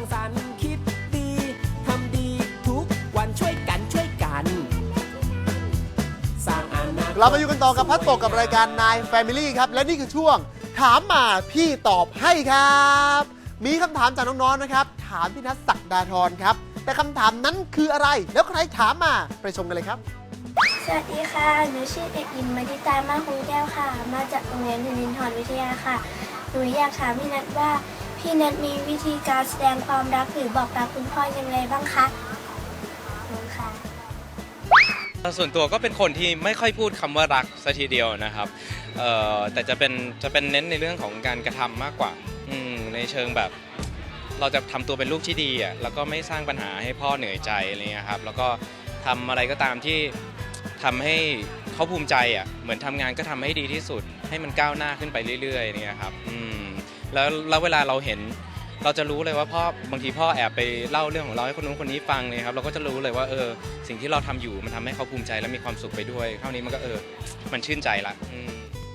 างสรรค์คิดดีทำดีทุกวันช่วยกันช่วยกัน สร้างอนาคตเรามาอยู่กันต่อกับพัดตกกับรายการนายแฟมิลี่ครับ และนี่คือช่วง ถามมาพี่ตอบให้ครับ มีคำถามจากน้องๆนะครับ ถามพี่นัทศักดาธรครับ แต่คำถามนั้นคืออะไร แล้วใครถามมาไปชมกันเลยครับ สวัสดีค่ะ หนูชื่อเด็กหญิงมาริตามาคุงแก้วค่ะ มาจากโรงเรียนธนินทรวิทยาค่ะ หนูอยากถามพี่นัทว่า พี่เนัทมีวิธีการแสดงความรักหรือบอกรักคุณพ่อยังไงบ้างคะค่ะ ส่วนตัวก็เป็นคนที่ไม่ค่อยพูดคำว่ารักสัทีเดียวนะครับเอ่อแต่จะเป็นจะเป็นเน้นในเรื่องของการกระทำมากกว่าอืมในเชิงแบบ เราจะทำตัวเป็นลูกที่ดีอะแล้วก็ไม่สร้างปัญหาให้พ่อเหนื่อยใจอะไรเงี้ยครับแล้วก็ทำอะไรก็ตามที่ทำให้เขาภูมิใจอะเหมือนทำงานก็ทำให้ดีที่สุด ให้มันก้าวหน้าขึ้นไปเรื่อยๆเนี่ยครับอืม แล้วแล้วเวลาเราเห็น เราจะรู้เลยว่าพ่อบางทีพ่อแอบไปเล่าเรื่องของเราให้คนนู้นคนนี้ฟังเลยครับเราก็จะรู้เลยว่าเออสิ่งที่เราทำอยู่มันทำให้เขาภูมิใจและมีความสุขไปด้วยเท่านี้มันก็เออ มันชื่นใจละอืม